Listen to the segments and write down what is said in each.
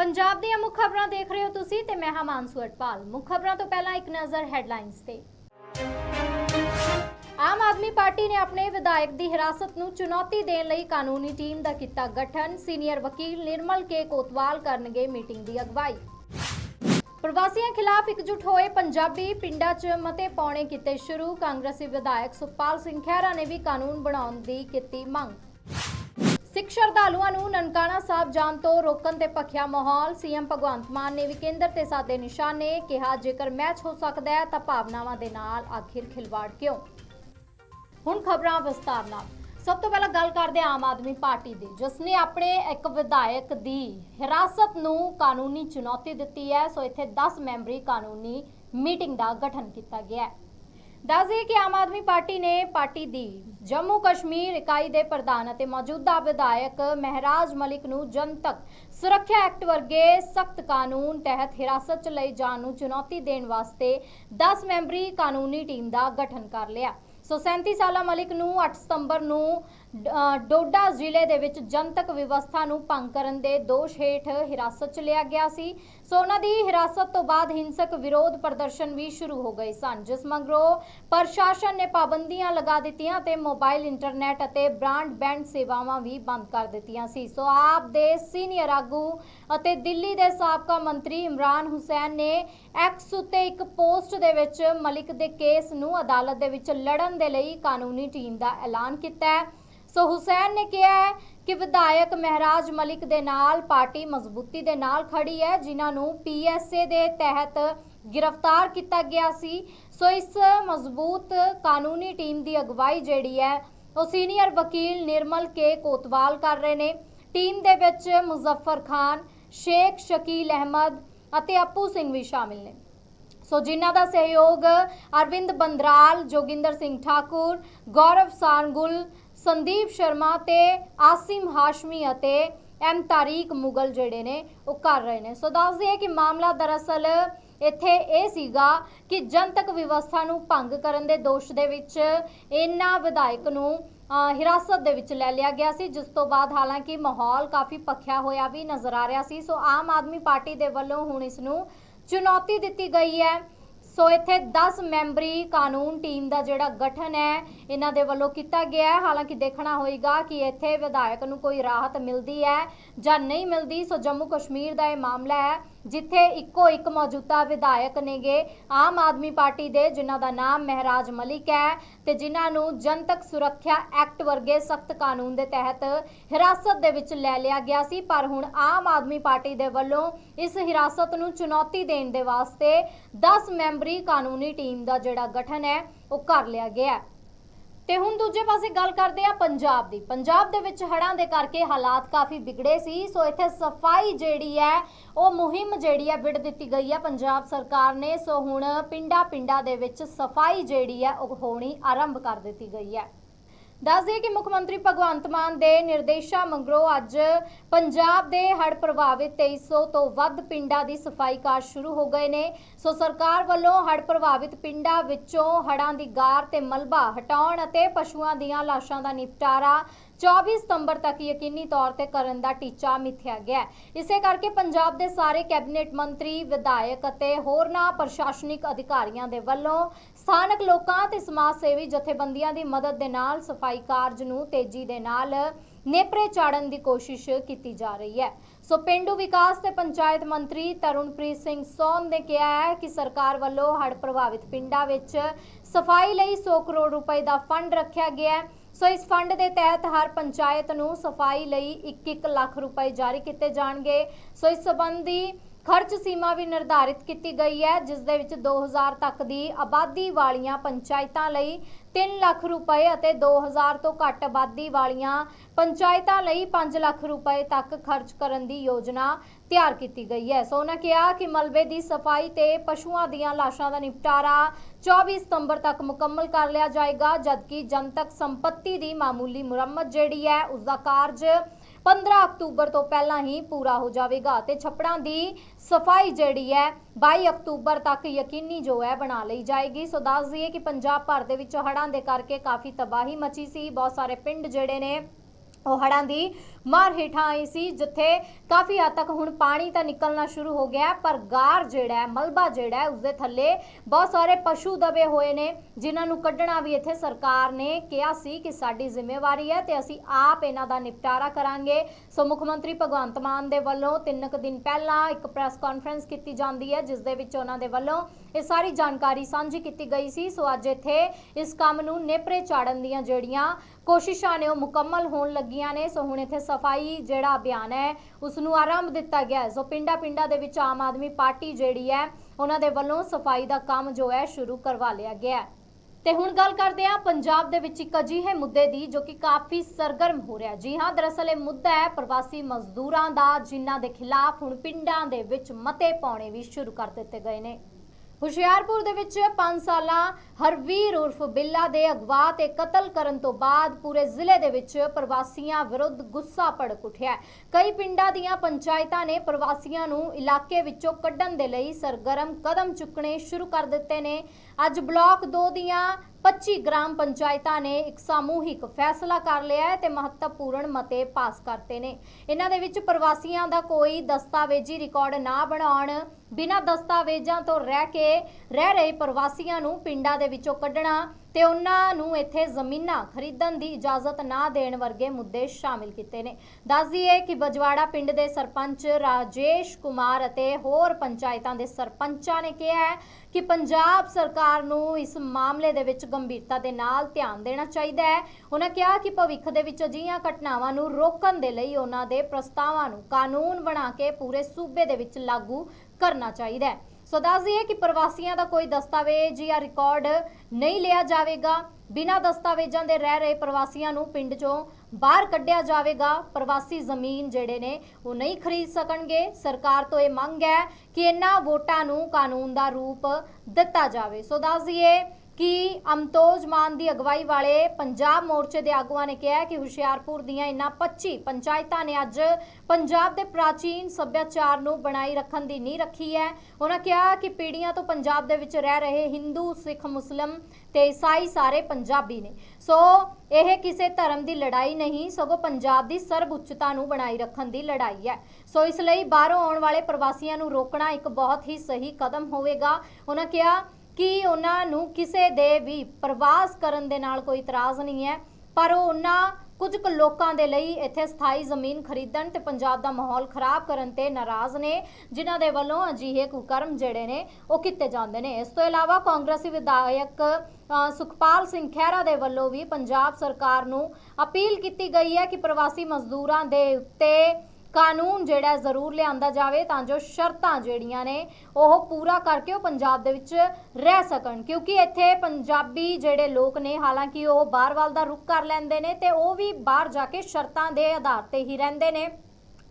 ਪੰਜਾਬ ਦੀਆਂ ਮੁੱਖ ਖਬਰਾਂ ਦੇਖ ਰਹੇ ਹੋ ਤੁਸੀਂ ਤੇ ਮੈਂ ਹਾਂ ਮਾਨਸੂ ਅਟਪਾਲ ਮੁੱਖ ਖਬਰਾਂ ਤੋਂ ਪਹਿਲਾਂ ਇੱਕ ਨਜ਼ਰ ਹੈਡਲਾਈਨਸ ਤੇ। ਆਮ ਆਦਮੀ ਪਾਰਟੀ ਨੇ ਆਪਣੇ ਵਿਧਾਇਕ ਦੀ ਹਿਰਾਸਤ ਨੂੰ ਚੁਣੌਤੀ ਦੇਣ ਲਈ ਕਾਨੂੰਨੀ ਟੀਮ ਦਾ ਕੀਤਾ ਗਠਨ। ਸੀਨੀਅਰ ਵਕੀਲ ਨਿਰਮਲ ਕੇ ਕੋਤਵਾਲ ਕਰਨਗੇ ਮੀਟਿੰਗ ਦੀ ਅਗਵਾਈ। ਪ੍ਰਵਾਸੀਆਂ ਖਿਲਾਫ ਇਕਜੁੱਟ ਹੋਏ ਪੰਜਾਬੀ ਪਿੰਡਾਂ 'ਚ ਮਤੇ ਪਾਉਣੇ ਕੀਤੇ ਸ਼ੁਰੂ। ਕਾਂਗਰਸੀ ਵਿਧਾਇਕ ਸੁਖਪਾਲ ਸਿੰਘ ਖਹਿਰਾ ਨੇ ਵੀ ਕਾਨੂੰਨ ਬਣਾਉਣ ਦੀ ਕੀਤੀ ਮੰਗ। ਸਿੱਖ ਸ਼ਰਧਾਲੂਆਂ ਨੂੰ ਨਨਕਾਣਾ ਸਾਹਿਬ ਜਾਣ ਤੋਂ ਰੋਕਣ ਤੇ ਭਖਿਆ ਮਾਹੌਲ। ਸੀਐਮ ਭਗਵੰਤ ਮਾਨ ਨੇ ਵੀ ਕੇਂਦਰ ਤੇ ਸਾਦੇ ਨਿਸ਼ਾਨੇ ਕਿਹਾ, ਜੇਕਰ ਮੈਚ ਹੋ ਸਕਦਾ ਹੈ ਤਾਂ ਭਾਵਨਾਵਾਂ ਦੇ ਨਾਲ ਆਖਿਰ ਖਿਲਵਾੜ ਕਿਉਂ? ਹੁਣ ਖਬਰਾਂ ਵਿਸਤਾਰ ਨਾਲ। ਸਭ ਤੋਂ ਪਹਿਲਾਂ ਗੱਲ ਕਰਦੇ ਆਮ ਆਦਮੀ ਪਾਰਟੀ ਦੀ, ਜਿਸ ਨੇ ਆਪਣੇ ਇੱਕ ਵਿਧਾਇਕ ਦੀ ਹਿਰਾਸਤ ਨੂੰ ਕਾਨੂੰਨੀ ਚੁਣੌਤੀ ਦਿੱਤੀ ਹੈ। ਸੋ ਇੱਥੇ 10 ਮੈਂਬਰੀ ਕਾਨੂੰਨੀ ਮੀਟਿੰਗ ਦਾ ਗਠਨ ਕੀਤਾ ਗਿਆ ਹੈ। ਦੱਸ ਦਈਏ ਕਿ ਆਮ ਆਦਮੀ ਪਾਰਟੀ ਨੇ ਪਾਰਟੀ ਦੀ ਜੰਮੂ ਕਸ਼ਮੀਰ ਇਕਾਈ ਦੇ ਪ੍ਰਧਾਨ ਅਤੇ ਮੌਜੂਦਾ ਵਿਧਾਇਕ ਮਹਿਰਾਜ ਮਲਿਕ ਨੂੰ ਜਨਤਕ ਸੁਰੱਖਿਆ ਐਕਟ ਵਰਗੇ ਸਖਤ ਕਾਨੂੰਨ ਤਹਿਤ ਹਿਰਾਸਤ 'ਚ ਲਈ ਜਾਣ ਨੂੰ ਚੁਣੌਤੀ ਦੇਣ ਵਾਸਤੇ 10 ਮੈਂਬਰੀ ਕਾਨੂੰਨੀ ਟੀਮ ਦਾ ਗਠਨ ਕਰ ਲਿਆ। ਸੋ 37 ਸਾਲਾ ਮਲਿਕ ਨੂੰ 8 ਸਤੰਬਰ ਨੂੰ ਡੋਡਾ ਜ਼ਿਲ੍ਹੇ ਦੇ ਵਿੱਚ ਜਨਤਕ ਵਿਵਸਥਾ ਨੂੰ ਭੰਗ ਕਰਨ ਦੇ ਦੋਸ਼ ਹੇਠ ਹਿਰਾਸਤ 'ਚ ਲਿਆ ਗਿਆ ਸੀ। ਸੋ ਉਹਨਾਂ ਦੀ ਹਿਰਾਸਤ ਤੋਂ ਬਾਅਦ ਹਿੰਸਕ ਵਿਰੋਧ ਪ੍ਰਦਰਸ਼ਨ ਵੀ ਸ਼ੁਰੂ ਹੋ ਗਏ ਸਨ। ਜਿਸ ਮਗਰੋਂ ਪ੍ਰਸ਼ਾਸਨ ਨੇ ਪਾਬੰਦੀਆਂ ਲਗਾ ਦਿੱਤੀਆਂ ਤੇ ਮੋਬਾਈਲ, ਇੰਟਰਨੈਟ ਅਤੇ ਬ੍ਰਾਂਡਬੈਂਡ ਸੇਵਾਵਾਂ ਵੀ ਬੰਦ ਕਰ ਦਿੱਤੀਆਂ ਸੀ। ਸੋ ਆਪ ਦੇ ਸੀਨੀਅਰ ਆਗੂ ਅਤੇ ਦਿੱਲੀ ਦੇ ਸਾਬਕਾ ਮੰਤਰੀ ਇਮਰਾਨ ਹੁਸੈਨ ਨੇ ਐਕਸ ਉੱਤੇ ਇੱਕ ਪੋਸਟ ਦੇ ਵਿੱਚ ਮਲਿਕ ਦੇ ਕੇਸ ਨੂੰ ਅਦਾਲਤ ਦੇ ਵਿੱਚ ਲੜਨ ਦੇ ਲਈ ਕਾਨੂੰਨੀ ਟੀਮ ਦਾ ਐਲਾਨ ਕੀਤਾ ਹੈ। ਸੋ ਹੁਸੈਨ ਨੇ ਕਿਹਾ ਹੈ ਕਿ ਵਿਧਾਇਕ ਮਹਿਰਾਜ ਮਲਿਕ ਦੇ ਨਾਲ, ਪਾਰਟੀ ਮਜ਼ਬੂਤੀ ਦੇ ਨਾਲ ਖੜੀ ਹੈ, ਜਿਨ੍ਹਾਂ ਨੂੰ ਪੀਐਸਏ ਦੇ ਤਹਿਤ ਗ੍ਰਿਫਤਾਰ ਕੀਤਾ ਗਿਆ ਸੀ। ਸੋ ਇਸ ਮਜ਼ਬੂਤ ਕਾਨੂੰਨੀ ਟੀਮ ਦੀ ਅਗਵਾਈ ਜਿਹੜੀ ਹੈ, ਉਹ ਸੀਨੀਅਰ ਵਕੀਲ ਨਿਰਮਲ ਕੇ ਕੋਤਵਾਲ ਕਰ ਰਹੇ ਨੇ। ਟੀਮ ਦੇ ਵਿੱਚ ਮੁਜ਼ੱਫਰ ਖਾਨ, ਸ਼ੇਖ ਸ਼ਕੀਲ ਅਹਿਮਦ ਅਤੇ ਅੱਪੂ ਸਿੰਘ ਵੀ ਸ਼ਾਮਿਲ ਨੇ। ਸੋ ਜਿਨ੍ਹਾਂ ਦਾ ਸਹਿਯੋਗ ਅਰਵਿੰਦ ਬੰਦਰਾਲ, ਜੋਗਿੰਦਰ ਸਿੰਘ ਠਾਕੁਰ, ਗੌਰਵ ਸਾਰੰਗੁਲ ਸੰਦੀਪ ਸ਼ਰਮਾ ਤੇ ਆਸਿਮ ਹਾਸ਼ਮੀ ਅਤੇ ਐਮ ਤਾਰੀਕ ਮੁਗਲ ਜਿਹੜੇ ਨੇ, ਉਹ ਕਰ ਰਹੇ ਨੇ। ਸੋ ਦੱਸ ਦਈਏ ਕਿ ਮਾਮਲਾ ਦਰਅਸਲ ਇੱਥੇ ਇਹ ਸੀਗਾ ਕਿ ਜਨਤਕ ਵਿਵਸਥਾ ਨੂੰ ਭੰਗ ਕਰਨ ਦੇ ਦੋਸ਼ ਦੇ ਵਿੱਚ ਇਹਨਾਂ ਵਿਧਾਇਕ ਨੂੰ ਹਿਰਾਸਤ ਦੇ ਵਿੱਚ ਲੈ ਲਿਆ ਗਿਆ ਸੀ, ਜਿਸ ਤੋਂ ਬਾਅਦ ਹਾਲਾਂਕਿ ਮਾਹੌਲ ਕਾਫੀ ਪੱਖਿਆ ਹੋਇਆ ਵੀ ਨਜ਼ਰ ਆ ਰਿਹਾ ਸੀ। ਸੋ ਆਮ ਆਦਮੀ ਪਾਰਟੀ ਦੇ ਵੱਲੋਂ ਹੁਣ ਇਸ ਨੂੰ ਚੁਣੌਤੀ ਦਿੱਤੀ ਗਈ ਹੈ। ਸੋ ਇੱਥੇ 10 ਮੈਂਬਰੀ ਕਾਨੂੰਨ ਟੀਮ ਦਾ ਜਿਹੜਾ ਗਠਨ ਹੈ, ਇਹਨਾਂ ਦੇ ਵੱਲੋਂ ਕੀਤਾ ਗਿਆ ਹੈ। ਹਾਲਾਂਕਿ ਦੇਖਣਾ ਹੋਏਗਾ ਕਿ ਇੱਥੇ ਵਿਧਾਇਕ ਨੂੰ ਕੋਈ ਰਾਹਤ ਮਿਲਦੀ ਹੈ ਜਾਂ ਨਹੀਂ ਮਿਲਦੀ। ਸੋ ਜੰਮੂ ਕਸ਼ਮੀਰ ਦਾ ਇਹ ਮਾਮਲਾ ਹੈ। ਜਿੱਥੇ ਇੱਕੋ ਇੱਕ ਮੌਜੂਦਾ ਵਿਧਾਇਕ ਨੇਗੇ ਆਮ ਆਦਮੀ ਪਾਰਟੀ ਦੇ, ਜਿਨ੍ਹਾਂ ਦਾ ਨਾਮ ਮਹਿਰਾਜ ਮਲਿਕ ਹੈ ਤੇ ਜਿਨ੍ਹਾਂ ਨੂੰ ਜਨਤਕ ਸੁਰੱਖਿਆ ਐਕਟ ਵਰਗੇ ਸਖਤ ਕਾਨੂੰਨ ਦੇ ਤਹਿਤ ਹਿਰਾਸਤ ਦੇ ਵਿੱਚ ਲੈ ਲਿਆ ਗਿਆ ਸੀ। ਪਰ ਹੁਣ ਆਮ ਆਦਮੀ ਪਾਰਟੀ ਦੇ ਵੱਲੋਂ ਇਸ ਹਿਰਾਸਤ ਨੂੰ ਚੁਣੌਤੀ ਦੇਣ ਦੇ ਵਾਸਤੇ 10 ਮੈਂਬਰੀ ਕਾਨੂੰਨੀ ਟੀਮ ਦਾ ਜਿਹੜਾ ਗਠਨ ਹੈ, ਉਹ ਕਰ ਲਿਆ ਗਿਆ ਹੈ। ਤੇ ਹੁਣ ਦੂਜੇ ਪਾਸੇ ਗੱਲ ਕਰਦੇ ਆ ਪੰਜਾਬ ਦੀ। ਪੰਜਾਬ ਦੇ ਵਿੱਚ ਹੜ੍ਹਾਂ ਦੇ ਕਰਕੇ ਹਾਲਾਤ ਕਾਫੀ ਵਿਗੜੇ ਸੀ। ਸੋ ਇੱਥੇ ਸਫ਼ਾਈ ਜਿਹੜੀ ਹੈ, ਉਹ ਮੁਹਿੰਮ ਜਿਹੜੀ ਹੈ ਵਿੜ ਦਿੱਤੀ ਗਈ ਹੈ ਪੰਜਾਬ ਸਰਕਾਰ ਨੇ। ਸੋ ਹੁਣ ਪਿੰਡਾਂ ਪਿੰਡਾਂ ਦੇ ਵਿੱਚ ਸਫ਼ਾਈ ਜਿਹੜੀ ਹੈ, ਉਹ ਹੋਣੀ ਆਰੰਭ ਕਰ ਦਿੱਤੀ ਗਈ ਹੈ। ਦੱਸ ਦਈਏ ਕਿ ਮੁੱਖ ਮੰਤਰੀ ਭਗਵੰਤ ਮਾਨ ਦੇ ਨਿਰਦੇਸ਼ਾਂ ਮੰਗਰੋਂ ਅੱਜ ਪੰਜਾਬ ਦੇ ਹੜ੍ਹ ਪ੍ਰਭਾਵਿਤ 2300 ਤੋਂ ਵੱਧ ਪਿੰਡਾਂ ਦੀ ਸਫ਼ਾਈ ਕਾਰਜ ਸ਼ੁਰੂ ਹੋ ਗਏ ਨੇ। ਸੋ ਸਰਕਾਰ ਵੱਲੋਂ ਹੜ੍ਹ ਪ੍ਰਭਾਵਿਤ ਪਿੰਡਾਂ ਵਿੱਚੋਂ ਹੜ੍ਹਾਂ ਦੀ ਗਾਰ ਤੇ ਮਲਬਾ ਹਟਾਉਣ ਅਤੇ ਪਸ਼ੂਆਂ ਦੀਆਂ ਲਾਸ਼ਾਂ ਦਾ ਨਿਪਟਾਰਾ 24 ਸਤੰਬਰ ਤੱਕ ਯਕੀਨੀ ਤੌਰ ਤੇ ਕਰਨ ਦਾ ਟੀਚਾ ਮਿੱਥਿਆ ਗਿਆ ਇਸੇ ਕਰਕੇ ਪੰਜਾਬ ਦੇ ਸਾਰੇ ਕੈਬਨਿਟ ਮੰਤਰੀ, ਵਿਧਾਇਕ ਅਤੇ ਹੋਰਨਾਂ ਪ੍ਰਸ਼ਾਸਨਿਕ ਅਧਿਕਾਰੀਆਂ ਦੇ ਵੱਲੋਂ ਸਥਾਨਕ ਲੋਕਾਂ ਤੇ ਸਮਾਜ ਸੇਵੀ ਜਥੇਬੰਦੀਆਂ ਦੀ ਮਦਦ ਦੇ ਨਾਲ ਸਫ਼ਾਈ ਕਾਰਜ ਨੂੰ ਤੇਜ਼ੀ ਦੇ ਨਾਲ ਨੇਪਰੇ ਚਾੜਨ ਦੀ ਕੋਸ਼ਿਸ਼ ਕੀਤੀ ਜਾ ਰਹੀ ਹੈ। ਸੋ ਪਿੰਡੂ ਵਿਕਾਸ ਤੇ ਪੰਚਾਇਤ ਮੰਤਰੀ ਤਰੁਣਪ੍ਰੀਤ ਸਿੰਘ ਸੋਨ ਨੇ ਕਿਹਾ ਹੈ ਕਿ ਸਰਕਾਰ ਵੱਲੋਂ ਹੜ੍ਹ ਪ੍ਰਭਾਵਿਤ ਪਿੰਡਾਂ ਵਿੱਚ ਸਫ਼ਾਈ ਲਈ 100 ਕਰੋੜ ਰੁਪਏ ਦਾ ਫੰਡ ਰੱਖਿਆ ਗਿਆ ਹੈ। ਸੋ ਇਸ ਫੰਡ ਦੇ ਤਹਿਤ ਹਰ ਪੰਚਾਇਤ ਨੂੰ ਸਫ਼ਾਈ ਲਈ 1-1 ਲੱਖ ਰੁਪਏ ਜਾਰੀ ਕੀਤੇ ਜਾਣਗੇ। ਸੋ ਇਸ ਸੰਬੰਧੀ ਖਰਚ ਸੀਮਾ ਵੀ ਨਿਰਧਾਰਿਤ ਕੀਤੀ ਗਈ ਹੈ, ਜਿਸ ਦੇ ਵਿੱਚ 2000 ਤੱਕ ਦੀ ਆਬਾਦੀ ਵਾਲੀਆਂ ਪੰਚਾਇਤਾਂ ਲਈ 3 ਲੱਖ ਰੁਪਏ ਅਤੇ 2000 ਤੋਂ ਘੱਟ ਆਬਾਦੀ ਵਾਲੀਆਂ ਪੰਚਾਇਤਾਂ ਲਈ 5 ਲੱਖ ਰੁਪਏ ਤੱਕ ਖਰਚ ਕਰਨ ਦੀ ਯੋਜਨਾ ਤਿਆਰ ਕੀਤੀ ਗਈ ਹੈ। ਸੋ ਉਹਨਾਂ ਕਿਹਾ ਕਿ ਮਲਬੇ ਦੀ ਸਫ਼ਾਈ ਤੇ ਪਸ਼ੂਆਂ ਦੀਆਂ ਲਾਸ਼ਾਂ ਦਾ ਨਿਪਟਾਰਾ 24 ਸਤੰਬਰ ਤੱਕ ਮੁਕੰਮਲ ਕਰ ਲਿਆ ਜਾਏਗਾ, ਜਦਕਿ ਜਨਤਕ ਸੰਪਤੀ ਦੀ ਮਾਮੂਲੀ ਮੁਰੰਮਤ ਜਿਹੜੀ ਹੈ ਉਸ ਦਾ ਕਾਰਜ 15 ਅਕਤੂਬਰ ਤੋਂ ਪਹਿਲਾਂ ਹੀ ਪੂਰਾ ਹੋ ਜਾਵੇਗਾ ਤੇ ਛੱਪੜਾਂ ਦੀ ਸਫ਼ਾਈ ਜਿਹੜੀ ਹੈ 22 ਅਕਤੂਬਰ ਤੱਕ ਯਕੀਨੀ ਜੋ ਹੈ ਬਣਾ ਲਈ ਜਾਏਗੀ। ਸੋ ਦੱਸ ਦਈਏ ਕਿ ਪੰਜਾਬ ਭਰ ਦੇ ਵਿੱਚ ਹੜ੍ਹਾਂ ਦੇ ਕਰਕੇ ਕਾਫੀ ਤਬਾਹੀ ਮਚੀ ਸੀ। ਬਹੁਤ ਸਾਰੇ ਪਿੰਡ ਜਿਹੜੇ ਨੇ ਉਹ ਹੜ੍ਹਾਂ ਦੀ ਮਾਰ ਹੇਠਾਂ ਆਈ ਸੀ, ਜਿੱਥੇ ਕਾਫੀ ਹੱਦ ਤੱਕ ਹੁਣ ਪਾਣੀ ਤਾਂ ਨਿਕਲਣਾ ਸ਼ੁਰੂ ਹੋ ਗਿਆ ਪਰ ਗਾਰ ਜਿਹੜਾ ਮਲਬਾ ਜਿਹੜਾ ਹੈ, ਉਸਦੇ ਥੱਲੇ ਬਹੁਤ ਸਾਰੇ ਪਸ਼ੂ ਦਬੇ ਹੋਏ ਨੇ, ਜਿਨ੍ਹਾਂ ਨੂੰ ਕੱਢਣਾ ਵੀ ਇੱਥੇ ਸਰਕਾਰ ਨੇ ਕਿਹਾ ਸੀ ਕਿ ਸਾਡੀ ਜ਼ਿੰਮੇਵਾਰੀ ਹੈ ਤੇ ਅਸੀਂ ਆਪ ਇਹਨਾਂ ਦਾ ਨਿਪਟਾਰਾ ਕਰਾਂਗੇ। ਸੋ ਮੁੱਖ ਮੰਤਰੀ ਭਗਵੰਤ ਮਾਨ ਦੇ ਵੱਲੋਂ ਤਿੰਨ ਕੁ ਦਿਨ ਪਹਿਲਾਂ ਇੱਕ ਪ੍ਰੈਸ ਕਾਨਫਰੰਸ ਕੀਤੀ ਜਾਂਦੀ ਹੈ, ਜਿਸ ਦੇ ਵਿੱਚ ਉਹਨਾਂ ਦੇ ਵੱਲੋਂ ਇਹ ਸਾਰੀ ਜਾਣਕਾਰੀ ਸਾਂਝੀ ਕੀਤੀ ਗਈ ਸੀ। ਸੋ ਅੱਜ ਇੱਥੇ ਇਸ ਕੰਮ ਨੂੰ ਨੇਪਰੇ ਚਾੜਨ ਦੀਆਂ ਜਿਹੜੀਆਂ ਕੋਸ਼ਿਸ਼ਾਂ ਨੇ, ਉਹ ਮੁਕੰਮਲ ਹੋਣ ਲੱਗੀਆਂ ਨੇ। ਸੋ ਹੁਣ ਇੱਥੇ ਸਫ਼ਾਈ ਜਿਹੜਾ ਅਭਿਆਨ ਹੈ ਉਸ ਨੂੰ ਆਰੰਭ ਦਿੱਤਾ ਗਿਆ ਹੈ। ਸੋ ਪਿੰਡਾਂ ਪਿੰਡਾਂ ਦੇ ਵਿੱਚ ਆਮ ਆਦਮੀ ਪਾਰਟੀ ਜਿਹੜੀ ਹੈ, ਉਹਨਾਂ ਦੇ ਵੱਲੋਂ ਸਫ਼ਾਈ ਦਾ ਕੰਮ ਜੋ ਹੈ, ਸ਼ੁਰੂ ਕਰਵਾ ਲਿਆ ਗਿਆ ਹੈ। ਤੇ ਹੁਣ ਗੱਲ ਕਰਦੇ ਹਾਂ ਪੰਜਾਬ ਦੇ ਵਿੱਚ ਇੱਕ ਅਜਿਹੇ ਮੁੱਦੇ ਦੀ, ਜੋ ਕਿ ਕਾਫੀ ਸਰਗਰਮ ਹੋ ਰਿਹਾ ਜੀ ਹਾਂ, ਦਰਅਸਲ ਇਹ ਮੁੱਦਾ ਹੈ ਪ੍ਰਵਾਸੀ ਮਜ਼ਦੂਰਾਂ ਦਾ, ਜਿਨ੍ਹਾਂ ਦੇ ਖਿਲਾਫ ਹੁਣ ਪਿੰਡਾਂ ਦੇ ਵਿੱਚ ਮਤੇ ਪਾਉਣੇ ਵੀ ਸ਼ੁਰੂ ਕਰ ਦਿੱਤੇ ਗਏ ਨੇ। ਹੁਸ਼ਿਆਰਪੁਰ ਦੇ ਵਿੱਚ 5 ਸਾਲਾਂ ਹਰਵੀਰ ਉਰਫ ਬਿੱਲਾ ਦੇ ਅਗਵਾ ਤੇ ਕਤਲ ਕਰਨ ਤੋਂ ਬਾਅਦ ਪੂਰੇ ਜ਼ਿਲ੍ਹੇ ਦੇ ਵਿੱਚ ਪ੍ਰਵਾਸੀਆਂ ਵਿਰੁੱਧ ਗੁੱਸਾ ਭੜਕ ਉੱਠਿਆ ਕਈ ਪਿੰਡਾਂ ਦੀਆਂ ਪੰਚਾਇਤਾਂ ਨੇ ਪ੍ਰਵਾਸੀਆਂ ਨੂੰ ਇਲਾਕੇ ਵਿੱਚੋਂ ਕੱਢਣ ਦੇ ਲਈ ਸਰਗਰਮ ਕਦਮ ਚੁੱਕਣੇ ਸ਼ੁਰੂ ਕਰ ਦਿੱਤੇ ਨੇ। ਅੱਜ ਬਲਾਕ 2 ਦੀਆਂ 25 ਗ੍ਰਾਮ ਪੰਚਾਇਤਾਂ ਨੇ ਇੱਕ ਸਮੂਹਿਕ ਫੈਸਲਾ ਕਰ ਲਿਆ ਹੈ ਤੇ ਮਹੱਤਵਪੂਰਨ ਮਤੇ ਪਾਸ ਕਰਤੇ ਨੇ। ਇਹਨਾਂ ਦੇ ਵਿੱਚ ਪ੍ਰਵਾਸੀਆਂ ਦਾ ਕੋਈ ਦਸਤਾਵੇਜ਼ੀ ਰਿਕਾਰਡ ਨਾ ਬਣਾਉਣ, ਬਿਨਾਂ ਦਸਤਾਵੇਜ਼ਾਂ ਤੋਂ ਰਹਿ ਕੇ ਰਹਿ ਰਹੇ ਪ੍ਰਵਾਸੀਆਂ ਨੂੰ ਪਿੰਡਾਂ ਦੇ ਵਿੱਚੋਂ ਕੱਢਣਾ ਤੇ ਉਹਨਾਂ ਨੂੰ ਇੱਥੇ ਜ਼ਮੀਨਾਂ ਖਰੀਦਣ ਦੀ ਇਜਾਜ਼ਤ ਨਾ ਦੇਣ ਵਰਗੇ ਮੁੱਦੇ ਸ਼ਾਮਿਲ ਕੀਤੇ ਨੇ। ਦੱਸ ਦਈਏ ਕਿ ਬਜਵਾੜਾ ਪਿੰਡ ਦੇ ਸਰਪੰਚ ਰਾਜੇਸ਼ ਕੁਮਾਰ ਅਤੇ ਹੋਰ ਪੰਚਾਇਤਾਂ ਦੇ ਸਰਪੰਚਾਂ ਨੇ ਕਿਹਾ ਹੈ ਕਿ ਪੰਜਾਬ ਸਰਕਾਰ ਨੂੰ ਇਸ ਮਾਮਲੇ ਦੇ ਵਿੱਚ ਗੰਭੀਰਤਾ ਦੇ ਨਾਲ ਧਿਆਨ ਦੇਣਾ ਚਾਹੀਦਾ ਹੈ। ਉਹਨਾਂ ਕਿਹਾ ਕਿ ਭਵਿੱਖ ਦੇ ਵਿੱਚ ਅਜਿਹੀਆਂ ਘਟਨਾਵਾਂ ਨੂੰ ਰੋਕਣ ਦੇ ਲਈ ਉਹਨਾਂ ਦੇ ਪ੍ਰਸਤਾਵਾਂ ਨੂੰ ਕਾਨੂੰਨ ਬਣਾ ਕੇ ਪੂਰੇ ਸੂਬੇ ਦੇ ਵਿੱਚ ਲਾਗੂ ਕਰਨਾ ਚਾਹੀਦਾ ਹੈ। ਸੋ ਦੱਸ ਦਈਏ ਕਿ ਪ੍ਰਵਾਸੀਆਂ ਦਾ ਕੋਈ ਦਸਤਾਵੇਜ਼ ਜਾਂ ਰਿਕਾਰਡ ਨਹੀਂ ਲਿਆ ਜਾਵੇਗਾ। ਬਿਨਾਂ ਦਸਤਾਵੇਜ਼ਾਂ ਦੇ ਰਹਿ ਰਹੇ ਪ੍ਰਵਾਸੀਆਂ ਨੂੰ ਪਿੰਡ ਚੋਂ ਬਾਹਰ ਕੱਢਿਆ ਜਾਵੇਗਾ। ਪ੍ਰਵਾਸੀ ਜ਼ਮੀਨ ਜਿਹੜੇ ਨੇ, ਉਹ ਨਹੀਂ ਖਰੀਦ ਸਕਣਗੇ। ਸਰਕਾਰ ਤੋਂ ਇਹ ਮੰਗ ਹੈ ਕਿ ਇਹਨਾਂ ਵੋਟਾਂ ਨੂੰ ਕਾਨੂੰਨ ਦਾ ਰੂਪ ਦਿੱਤਾ ਜਾਵੇ। ਸੋ ਦੱਸ ਦਈਏ ਕਿ ਅਮਤੋਜ ਮਾਨ ਦੀ ਅਗਵਾਈ ਵਾਲੇ ਪੰਜਾਬ ਮੋਰਚੇ ਦੇ ਆਗੂਆਂ ਨੇ ਕਿਹਾ ਕਿ ਹੁਸ਼ਿਆਰਪੁਰ ਦੀਆਂ ਇਨ੍ਹਾਂ 25 ਪੰਚਾਇਤਾਂ ਨੇ ਅੱਜ ਪੰਜਾਬ ਦੇ ਪ੍ਰਾਚੀਨ ਸੱਭਿਆਚਾਰ ਨੂੰ ਬਣਾਈ ਰੱਖਣ ਦੀ ਨੀਂਹ ਰੱਖੀ ਹੈ। ਉਹਨਾਂ ਕਿਹਾ ਕਿ ਪੀੜ੍ਹੀਆਂ ਤੋਂ ਪੰਜਾਬ ਦੇ ਵਿੱਚ ਰਹਿ ਰਹੇ ਹਿੰਦੂ, ਸਿੱਖ, ਮੁਸਲਮ ਤੇ ਈਸਾਈ ਸਾਰੇ ਪੰਜਾਬੀ ਨੇ। ਸੋ ਇਹ ਕਿਸੇ ਧਰਮ ਦੀ ਲੜਾਈ ਨਹੀਂ, ਸਗੋਂ ਪੰਜਾਬ ਦੀ ਸਰਬਉੱਚਤਾ ਨੂੰ ਬਣਾਈ ਰੱਖਣ ਦੀ ਲੜਾਈ ਹੈ। ਸੋ ਇਸ ਲਈ ਬਾਹਰੋਂ ਆਉਣ ਵਾਲੇ ਪ੍ਰਵਾਸੀਆਂ ਨੂੰ ਰੋਕਣਾ ਇੱਕ ਬਹੁਤ ਹੀ ਸਹੀ ਕਦਮ ਹੋਵੇਗਾ। ਉਹਨਾਂ ਕਿਹਾ ਕਿ ਉਹਨਾਂ ਨੂੰ ਕਿਸੇ ਦੇ ਵੀ ਪ੍ਰਵਾਸ ਕਰਨ ਦੇ ਨਾਲ ਕੋਈ ਇਤਰਾਜ਼ ਨਹੀਂ ਹੈ, ਪਰ ਉਹ ਉਹਨਾਂ ਕੁਝ ਕੁ ਲੋਕਾਂ ਦੇ ਲਈ ਇੱਥੇ ਸਥਾਈ ਜ਼ਮੀਨ ਖਰੀਦਣ ਤੇ ਪੰਜਾਬ ਦਾ ਮਾਹੌਲ ਖਰਾਬ ਕਰਨ ਤੇ ਨਾਰਾਜ਼ ਨੇ, ਜਿਨ੍ਹਾਂ ਦੇ ਵੱਲੋਂ ਅਜਿਹੇ ਕੁਕਰਮ ਜਿਹੜੇ ਨੇ, ਉਹ ਕੀਤੇ ਜਾਂਦੇ ਨੇ। ਇਸ ਤੋਂ ਇਲਾਵਾ ਕਾਂਗਰਸੀ ਵਿਧਾਇਕ ਸੁਖਪਾਲ ਸਿੰਘ ਖਹਿਰਾ ਦੇ ਵੱਲੋਂ ਵੀ ਪੰਜਾਬ ਸਰਕਾਰ ਨੂੰ ਅਪੀਲ ਕੀਤੀ ਗਈ ਹੈ ਕਿ ਪ੍ਰਵਾਸੀ ਮਜ਼ਦੂਰਾਂ ਦੇ ਉੱਤੇ ਕਾਨੂੰਨ ਜਿਹੜਾ ਜ਼ਰੂਰ ਲਿਆਂਦਾ ਜਾਵੇ ਤਾਂ ਜੋ ਸ਼ਰਤਾਂ ਜਿਹੜੀਆਂ ਨੇ ਉਹ ਪੂਰਾ ਕਰਕੇ ਉਹ ਪੰਜਾਬ ਦੇ ਵਿੱਚ ਰਹਿ ਸਕਣ। ਕਿਉਂਕਿ ਇੱਥੇ ਪੰਜਾਬੀ ਜਿਹੜੇ ਲੋਕ ਨੇ, ਹਾਲਾਂਕਿ ਉਹ ਬਾਹਰ ਵੱਲ ਦਾ ਰੁਖ ਕਰ ਲੈਂਦੇ ਨੇ ਤੇ ਉਹ ਵੀ ਬਾਹਰ ਜਾ ਕੇ ਸ਼ਰਤਾਂ ਦੇ ਆਧਾਰ ਤੇ ਹੀ ਰਹਿੰਦੇ ਨੇ।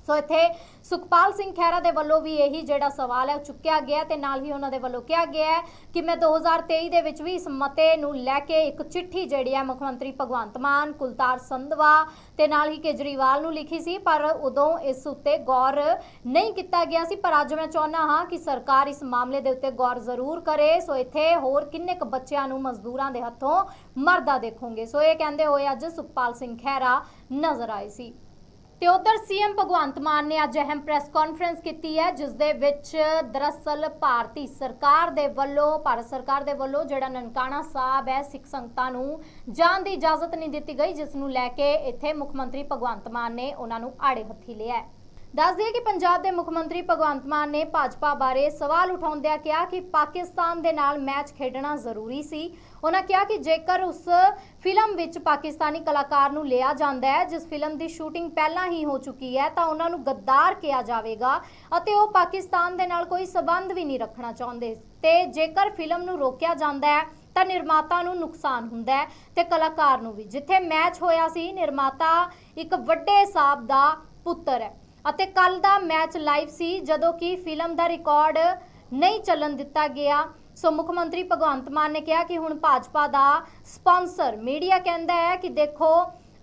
ਸੋ ਇੱਥੇ ਸੁਖਪਾਲ ਸਿੰਘ ਖਹਿਰਾ ਦੇ ਵੱਲੋਂ ਵੀ ਇਹੀ ਜਿਹੜਾ ਸਵਾਲ ਹੈ, ਉਹ ਚੁੱਕਿਆ ਗਿਆ ਤੇ ਨਾਲ ਹੀ ਉਹਨਾਂ ਦੇ ਵੱਲੋਂ ਕਿਹਾ ਗਿਆ ਹੈ ਕਿ ਮੈਂ 2023 ਦੇ ਵਿੱਚ ਵੀ ਇਸ ਮਤੇ ਨੂੰ ਲੈ ਕੇ ਇੱਕ ਚਿੱਠੀ ਜਿਹੜੀ ਹੈ, ਮੁੱਖ ਮੰਤਰੀ ਭਗਵੰਤ ਮਾਨ, ਕੁਲਤਾਰ ਸੰਧਵਾ ਤੇ ਨਾਲ ਹੀ ਕੇਜਰੀਵਾਲ ਨੂੰ ਲਿਖੀ ਸੀ, ਪਰ ਉਦੋਂ ਇਸ ਉੱਤੇ ਗੌਰ ਨਹੀਂ ਕੀਤਾ ਗਿਆ ਸੀ। ਪਰ ਅੱਜ ਮੈਂ ਚਾਹੁੰਦਾ ਹਾਂ ਕਿ ਸਰਕਾਰ ਇਸ ਮਾਮਲੇ ਦੇ ਉੱਤੇ ਗੌਰ ਜ਼ਰੂਰ ਕਰੇ। ਸੋ ਇੱਥੇ ਹੋਰ ਕਿੰਨੇ ਕੁ ਬੱਚਿਆਂ ਨੂੰ ਮਜ਼ਦੂਰਾਂ ਦੇ ਹੱਥੋਂ ਮਰਦਾ ਦੇਖੋਗੇ। ਸੋ ਇਹ ਕਹਿੰਦੇ ਹੋਏ ਅੱਜ ਸੁਖਪਾਲ ਸਿੰਘ ਖਹਿਰਾ ਨਜ਼ਰ ਆਏ ਸੀ। ਤੇ ਉਧਰ ਸੀਐਮ ਭਗਵੰਤ ਮਾਨ ਨੇ ਅੱਜ ਅਹਿਮ ਪ੍ਰੈਸ ਕਾਨਫਰੰਸ ਕੀਤੀ ਹੈ, ਜਿਸ ਦੇ ਵਿੱਚ ਦਰਅਸਲ ਭਾਰਤੀ ਸਰਕਾਰ ਦੇ ਵੱਲੋਂ, ਭਾਰਤ ਸਰਕਾਰ ਦੇ ਵੱਲੋਂ ਜਿਹੜਾ ਨਨਕਾਣਾ ਸਾਹਿਬ ਹੈ, ਸਿੱਖ ਸੰਗਤਾਂ ਨੂੰ ਜਾਣ ਦੀ ਇਜਾਜ਼ਤ ਨਹੀਂ ਦਿੱਤੀ ਗਈ, ਜਿਸ ਨੂੰ ਲੈ ਕੇ ਇੱਥੇ ਮੁੱਖ ਮੰਤਰੀ ਭਗਵੰਤ ਮਾਨ ਨੇ ਉਹਨਾਂ ਨੂੰ ਆੜੇ ਹੱਥੀ ਲਿਆ ਹੈ। ਦੱਸ ਦਈਏ ਕਿ ਪੰਜਾਬ ਦੇ ਮੁੱਖ ਮੰਤਰੀ ਭਗਵੰਤ ਮਾਨ ਨੇ ਭਾਜਪਾ ਬਾਰੇ ਸਵਾਲ ਉਠਾਉਂਦਿਆਂ ਕਿਹਾ ਕਿ ਪਾਕਿਸਤਾਨ ਦੇ ਨਾਲ ਮੈਚ ਖੇਡਣਾ ਜ਼ਰੂਰੀ ਸੀ। ਉਹਨਾਂ ਕਿਹਾ ਕਿ ਜੇਕਰ ਉਸ ਫਿਲਮ ਵਿੱਚ ਪਾਕਿਸਤਾਨੀ ਕਲਾਕਾਰ ਨੂੰ ਲਿਆ ਜਾਂਦਾ ਹੈ, ਜਿਸ ਫਿਲਮ ਦੀ ਸ਼ੂਟਿੰਗ ਪਹਿਲਾਂ ਹੀ ਹੋ ਚੁੱਕੀ ਹੈ, ਤਾਂ ਉਹਨਾਂ ਨੂੰ ਗੱਦਾਰ ਕਿਹਾ ਜਾਵੇਗਾ ਅਤੇ ਉਹ ਪਾਕਿਸਤਾਨ ਦੇ ਨਾਲ ਕੋਈ ਸਬੰਧ ਵੀ ਨਹੀਂ ਰੱਖਣਾ ਚਾਹੁੰਦੇ। ਤੇ ਜੇਕਰ ਫਿਲਮ ਨੂੰ ਰੋਕਿਆ ਜਾਂਦਾ ਹੈ, ਤਾਂ ਨਿਰਮਾਤਾ ਨੂੰ ਨੁਕਸਾਨ ਹੁੰਦਾ ਹੈ ਤੇ ਕਲਾਕਾਰ ਨੂੰ ਵੀ। ਜਿੱਥੇ ਮੈਚ ਹੋਇਆ ਸੀ, ਨਿਰਮਾਤਾ ਇੱਕ ਵੱਡੇ ਸਾਹਿਬ ਦਾ ਪੁੱਤਰ ਹੈ। ਅਤੇ ਕੱਲ ਦਾ ਮੈਚ ਲਾਈਵ ਸੀ, ਜਦੋਂ ਕਿ ਫਿਲਮ ਦਾ ਰਿਕਾਰਡ ਨਹੀਂ ਚੱਲਣ ਦਿੱਤਾ ਗਿਆ। ਸੋ ਮੁੱਖ ਮੰਤਰੀ ਭਗਵੰਤ ਮਾਨ ਨੇ ਕਿਹਾ ਕਿ ਹੁਣ ਭਾਜਪਾ ਦਾ ਸਪਾਂਸਰ ਮੀਡੀਆ ਕਹਿੰਦਾ ਹੈ ਕਿ ਦੇਖੋ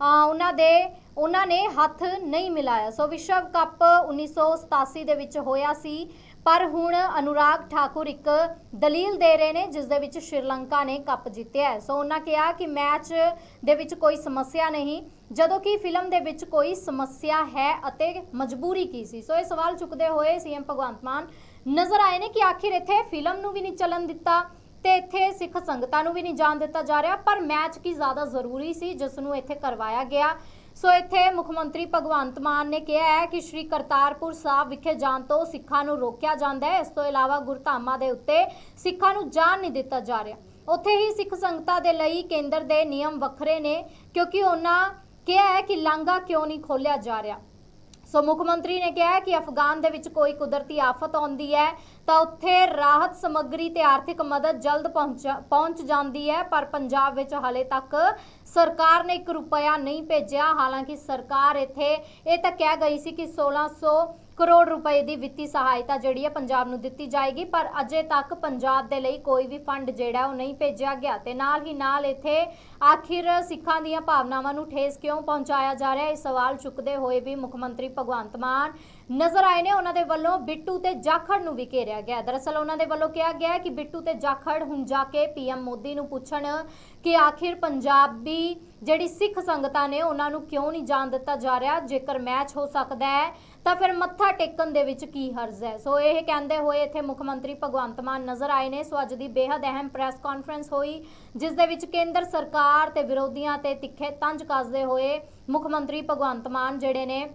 ਉਹਨਾਂ ਦੇ, ਉਹਨਾਂ ਨੇ ਹੱਥ ਨਹੀਂ ਮਿਲਾਇਆ। ਸੋ ਵਿਸ਼ਵ ਕੱਪ 1987 ਦੇ ਵਿੱਚ ਹੋਇਆ ਸੀ, ਪਰ ਹੁਣ ਅਨੁਰਾਗ ਠਾਕੁਰ ਇੱਕ ਦਲੀਲ ਦੇ ਰਹੇ ਨੇ, ਜਿਸ ਦੇ ਵਿੱਚ ਸ਼੍ਰੀਲੰਕਾ ਨੇ ਕੱਪ ਜਿੱਤਿਆ ਸੋ ਉਹਨਾਂ ਕਿਹਾ ਕਿ ਮੈਚ ਦੇ ਵਿੱਚ ਕੋਈ ਸਮੱਸਿਆ ਨਹੀਂ ਜਦੋਂ ਕਿ ਫਿਲਮ ਦੇ ਵਿੱਚ ਕੋਈ ਸਮੱਸਿਆ ਹੈ ਅਤੇ ਮਜਬੂਰੀ ਕੀ ਸੀ? ਸੋ ਇਹ ਸਵਾਲ ਚੁੱਕਦੇ ਹੋਏ ਸੀਐਮ ਭਗਵੰਤ ਮਾਨ ਨਜ਼ਰ ਆਏ ਨੇ ਕਿ ਆਖਿਰ ਇੱਥੇ ਫਿਲਮ ਨੂੰ ਵੀ ਨਹੀਂ ਚੱਲਣ ਦਿੱਤਾ ਤੇ ਇੱਥੇ ਸਿੱਖ ਸੰਗਤਾਂ ਨੂੰ ਵੀ ਨਹੀਂ ਜਾਣ ਦਿੱਤਾ ਜਾ ਰਿਹਾ, ਪਰ ਮੈਚ ਕੀ ਜ਼ਿਆਦਾ ਜ਼ਰੂਰੀ ਸੀ ਜਿਸ ਨੂੰ ਇੱਥੇ ਕਰਵਾਇਆ ਗਿਆ? ਸੋ ਇੱਥੇ ਮੁੱਖ ਮੰਤਰੀ ਭਗਵੰਤ ਮਾਨ ਨੇ ਕਿਹਾ ਹੈ ਕਿ ਸ਼੍ਰੀ ਕਰਤਾਰਪੁਰ ਸਾਹਿਬ ਵਿਖੇ ਜਾਣ ਤੋਂ ਸਿੱਖਾਂ ਨੂੰ ਰੋਕਿਆ ਜਾਂਦਾ ਹੈ। ਇਸ ਤੋਂ ਇਲਾਵਾ ਗੁਰਧਾਮਾਂ ਦੇ ਉੱਤੇ ਸਿੱਖਾਂ ਨੂੰ ਜਾਣ ਨਹੀਂ ਦਿੱਤਾ ਜਾ ਰਿਹਾ। ਉੱਥੇ ਹੀ ਸਿੱਖ ਸੰਗਤਾਂ ਦੇ ਲਈ ਕੇਂਦਰ ਦੇ ਨਿਯਮ ਵੱਖਰੇ ਨੇ, ਕਿਉਂਕਿ ਉਹਨਾਂ ਕਿਹਾ ਹੈ ਕਿ ਲਾਂਘਾ ਕਿਉਂ ਨਹੀਂ ਖੋਲਿਆ ਜਾ ਰਿਹਾ। ਸੋ ਮੁੱਖ ਮੰਤਰੀ ਨੇ ਕਿਹਾ ਕਿ ਅਫਗਾਨ ਦੇ ਵਿੱਚ ਕੋਈ ਕੁਦਰਤੀ ਆਫਤ ਆਉਂਦੀ ਹੈ, ਤਾਂ ਉੱਥੇ ਰਾਹਤ ਸਮੱਗਰੀ ਤੇ ਆਰਥਿਕ ਮਦਦ ਜਲਦ ਪਹੁੰਚ ਪਹੁੰਚ ਜਾਂਦੀ ਹੈ, ਪਰ ਪੰਜਾਬ ਵਿੱਚ ਹਾਲੇ ਤੱਕ ਸਰਕਾਰ ਨੇ 1 ਰੁਪਿਆ ਨਹੀਂ ਭੇਜਿਆ। ਹਾਲਾਂਕਿ ਸਰਕਾਰ ਇੱਥੇ, ਇਹ ਤਾਂ ਕਹਿ ਗਈ ਸੀ ਕਿ 1600 ਕਰੋੜ ਰੁਪਏ ਦੀ ਵਿੱਤੀ ਸਹਾਇਤਾ ਜਿਹੜੀ ਹੈ ਪੰਜਾਬ ਨੂੰ ਦਿੱਤੀ ਜਾਏਗੀ, ਪਰ ਅਜੇ ਤੱਕ ਪੰਜਾਬ ਦੇ ਲਈ ਕੋਈ ਵੀ ਫੰਡ ਜਿਹੜਾ ਉਹ ਨਹੀਂ ਭੇਜਿਆ ਗਿਆ। ਤੇ ਨਾਲ ਹੀ ਨਾਲ ਇੱਥੇ ਆਖਿਰ ਸਿੱਖਾਂ ਦੀਆਂ ਭਾਵਨਾਵਾਂ ਨੂੰ ਠੇਸ ਕਿਉਂ ਪਹੁੰਚਾਇਆ ਜਾ ਰਿਹਾ? ਹੈ ਇਹ ਸਵਾਲ ਚੁੱਕਦੇ ਹੋਏ ਵੀ ਮੁੱਖ ਮੰਤਰੀ ਭਗਵੰਤ ਮਾਨ ਨਜ਼ਰ ਆਏ ਨੇ। ਉਹਨਾਂ ਦੇ ਵੱਲੋਂ ਬਿੱਟੂ ਤੇ ਜਾਖੜ ਨੂੰ ਵੀ ਘੇਰਿਆ ਗਿਆ। ਦਰਅਸਲ ਉਹਨਾਂ ਦੇ ਵੱਲੋਂ ਕਿਹਾ ਗਿਆ ਕਿ ਬਿੱਟੂ ਤੇ ਜਾਖੜ ਹੁਣ ਜਾ ਕੇ ਪੀਐਮ ਮੋਦੀ ਨੂੰ ਪੁੱਛਣ ਕਿ ਆਖਿਰ ਪੰਜਾਬੀ ਜਿਹੜੀ ਸਿੱਖ ਸੰਗਤਾਂ ਨੇ ਉਹਨਾਂ ਨੂੰ ਕਿਉਂ ਨਹੀਂ ਜਾਣ ਦਿੱਤਾ ਜਾ ਰਿਹਾ? ਜੇਕਰ ਮੈਚ ਹੋ ਸਕਦਾ ਹੈ, ਤਾਂ ਫਿਰ ਮੱਥਾ ਟੇਕਣ ਦੇ ਵਿੱਚ ਕੀ ਹਰਜ਼ ਹੈ? ਸੋ ਇਹ ਕਹਿੰਦੇ ਹੋਏ ਇੱਥੇ ਮੁੱਖ ਮੰਤਰੀ ਭਗਵੰਤ ਮਾਨ ਨਜ਼ਰ ਆਏ ਨੇ। ਸੋ ਅੱਜ ਦੀ ਬੇहद ਅਹਿਮ ਪ੍ਰੈਸ ਕਾਨਫਰੰਸ ਹੋਈ, ਜਿਸ ਦੇ ਵਿੱਚ ਕੇਂਦਰ ਸਰਕਾਰ ਤੇ ਵਿਰੋਧੀਆਂ ਤੇ ਤਿੱਖੇ ਤੰਜ ਕੱਸਦੇ ਹੋਏ ਮੁੱਖ ਮੰਤਰੀ ਭਗਵੰਤ ਮਾਨ ਜਿਹੜੇ ਨੇ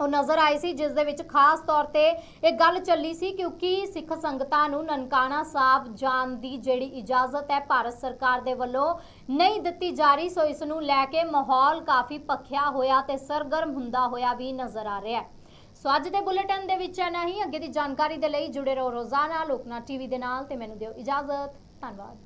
ਉਹ ਨਜ਼ਰ ਆਈ ਸੀ, ਜਿਸ ਦੇ ਵਿੱਚ ਖਾਸ ਤੌਰ ਤੇ ਇਹ ਗੱਲ ਚੱਲੀ ਸੀ ਕਿਉਂਕਿ ਸਿੱਖ ਸੰਗਤਾਂ ਨੂੰ ਨਨਕਾਣਾ ਸਾਹਿਬ ਜਾਣ ਦੀ ਜਿਹੜੀ ਇਜਾਜ਼ਤ ਹੈ ਭਾਰਤ ਸਰਕਾਰ ਦੇ ਵੱਲੋਂ ਨਹੀਂ ਦਿੱਤੀ ਜਾ ਰਹੀ, ਸੋ ਇਸ ਨੂੰ ਲੈ ਕੇ ਮਾਹੌਲ ਕਾਫੀ ਪੱਖਿਆ ਹੋਇਆ ਤੇ ਸਰਗਰਮ ਹੁੰਦਾ ਹੋਇਆ ਵੀ ਨਜ਼ਰ ਆ ਰਿਹਾ ਹੈ। ਸੋ ਅੱਜ ਦੇ ਬੁਲੇਟਿਨ ਦੇ ਵਿੱਚ ਇੰਨਾ ਹੀ। ਅੱਗੇ ਦੀ ਜਾਣਕਾਰੀ ਦੇ ਲਈ ਜੁੜੇ ਰਹੋ ਰੋਜ਼ਾਨਾ ਲੋਕਨਾ ਟੀਵੀ ਦੇ ਨਾਲ ਤੇ ਮੈਨੂੰ ਦਿਓ ਇਜਾਜ਼ਤ। ਧੰਨਵਾਦ।